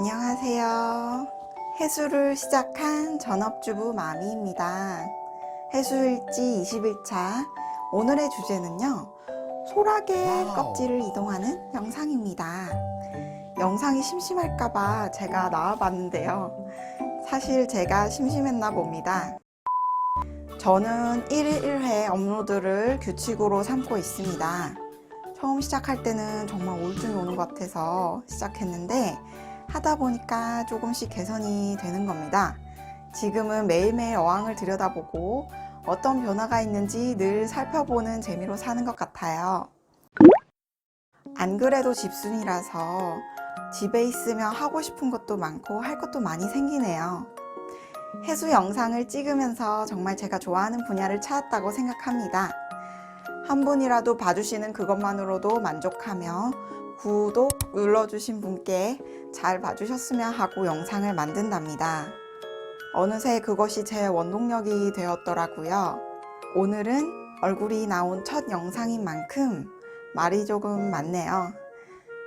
안녕하세요. 해수를 시작한 전업주부 마미입니다. 해수일지 21차 오늘의 주제는요. 소라게. 껍질을 이동하는 영상입니다. 영상이 심심할까봐 제가 나와봤는데요. 사실 제가 심심했나 봅니다. 저는 1일 1회 업로드를 규칙으로 삼고 있습니다. 처음 시작할 때는 정말 우울증이 오는 것 같아서 시작했는데 하다 보니까 조금씩 개선이 되는 겁니다. 지금은 매일매일 어항을 들여다보고 어떤 변화가 있는지 늘 살펴보는 재미로 사는 것 같아요. 안 그래도 집순이라서 집에 있으면 하고 싶은 것도 많고 할 것도 많이 생기네요. 해수 영상을 찍으면서 정말 제가 좋아하는 분야를 찾았다고 생각합니다. 한 분이라도 봐주시는 그것만으로도 만족하며 구독 눌러주신 분께 잘 봐주셨으면 하고 영상을 만든답니다. 어느새 그것이 제 원동력이 되었더라고요. 오늘은 얼굴이 나온 첫 영상인 만큼 말이 조금 많네요.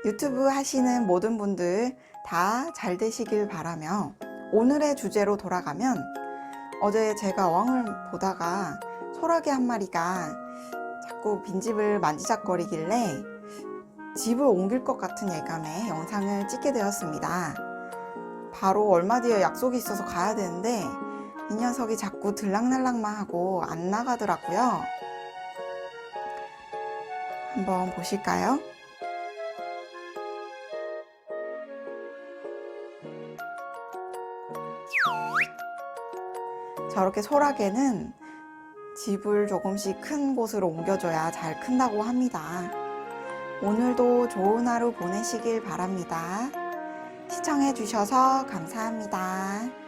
유튜브 하시는 모든 분들 다 잘 되시길 바라며 오늘의 주제로 돌아가면 어제 제가 어항을 보다가 소라게 한 마리가 자꾸 빈집을 만지작거리길래 집을 옮길 것 같은 예감에 영상을 찍게 되었습니다. 바로 얼마 뒤에 약속이 있어서 가야 되는데 이 녀석이 자꾸 들락날락만 하고 안 나가더라고요. 한번 보실까요? 저렇게 소라게는 집을 조금씩 큰 곳으로 옮겨줘야 잘 큰다고 합니다. 오늘도 좋은 하루 보내시길 바랍니다. 시청해주셔서 감사합니다.